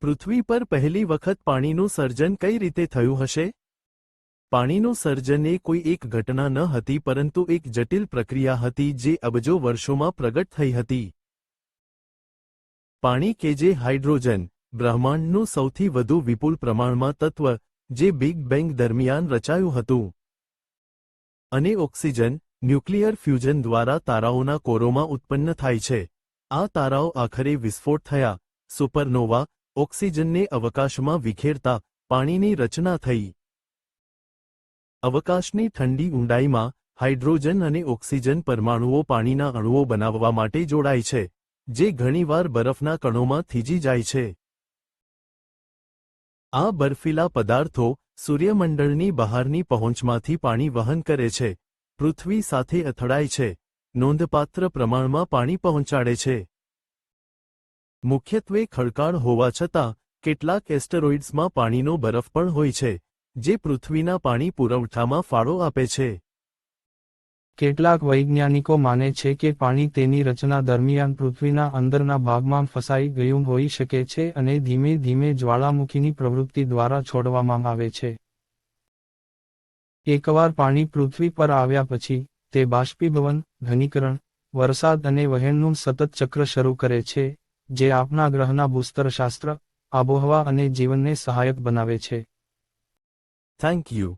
પૃથ્વી પર પહેલી વખત પાણીનું સર્જન કઈ રીતે થયું હશે? પાણીનું સર્જન એ કોઈ એક ઘટના ન હતી, પરંતુ એક જટિલ પ્રક્રિયા હતી જે અબજો વર્ષોમાં પ્રગટ થઈ હતી. પાણી કે જે હાઇડ્રોજન, બ્રહ્માંડનું સૌથી વધુ વિપુલ પ્રમાણમાં તત્વ, જે બિગ બેંગ દરમિયાન રચાયું હતું. અને ઓક્સિજન, ન્યુક્લિયર ફ્યુઝન દ્વારા તારાઓના કોરોમાં ઉત્પન્ન થાય છે. આ તારાઓ આખરે વિસ્ફોટ થયા. સુપરનોવા ઓક્સિજનને અવકાશમાં વિખેરતા પાણીની રચના થઈ. અવકાશની ઠંડી ઊંડાઈમાં હાઇડ્રોજન અને ઓક્સિજન પરમાણુઓ પાણીના અણુઓ બનાવવા માટે જોડાય છે, જે ઘણીવાર બરફના કણોમાં થીજી જાય છે. આ બર્ફીલા પદાર્થો સૂર્યમંડળની બહારની પહોંચમાંથી પાણી વહન કરે છે, પૃથ્વી સાથે અથડાય છે, નોંધપાત્ર પ્રમાણમાં પાણી પહોંચાડે છે. મુખ્યત્વે ખડકાળ હોવા છતાં, કેટલાક એસ્ટરોઇડ્સમાં પાણીનો બરફ પણ હોય છે, જે પૃથ્વીના પાણી પુરવઠામાં ફાળો આપે છે. કેટલાક વૈજ્ઞાનિકો માને છે કે પાણી તેની રચના દરમિયાન પૃથ્વીના અંદરના ભાગમાં ફસાઈ ગયું હોઈ શકે છે અને ધીમે ધીમે જ્વાળામુખીની પ્રવૃત્તિ દ્વારા છોડવામાં આવે છે. એકવાર પાણી પૃથ્વી પર આવ્યા પછી, તે બાષ્પીભવન, ઘનીકરણ, વરસાદ અને વહેણનું સતત ચક્ર શરૂ કરે છે જે આપણા ગ્રહના ભૂસ્તરશાસ્ત્ર આબોહવા અને જીવનને સહાયક બનાવે છે. Thank you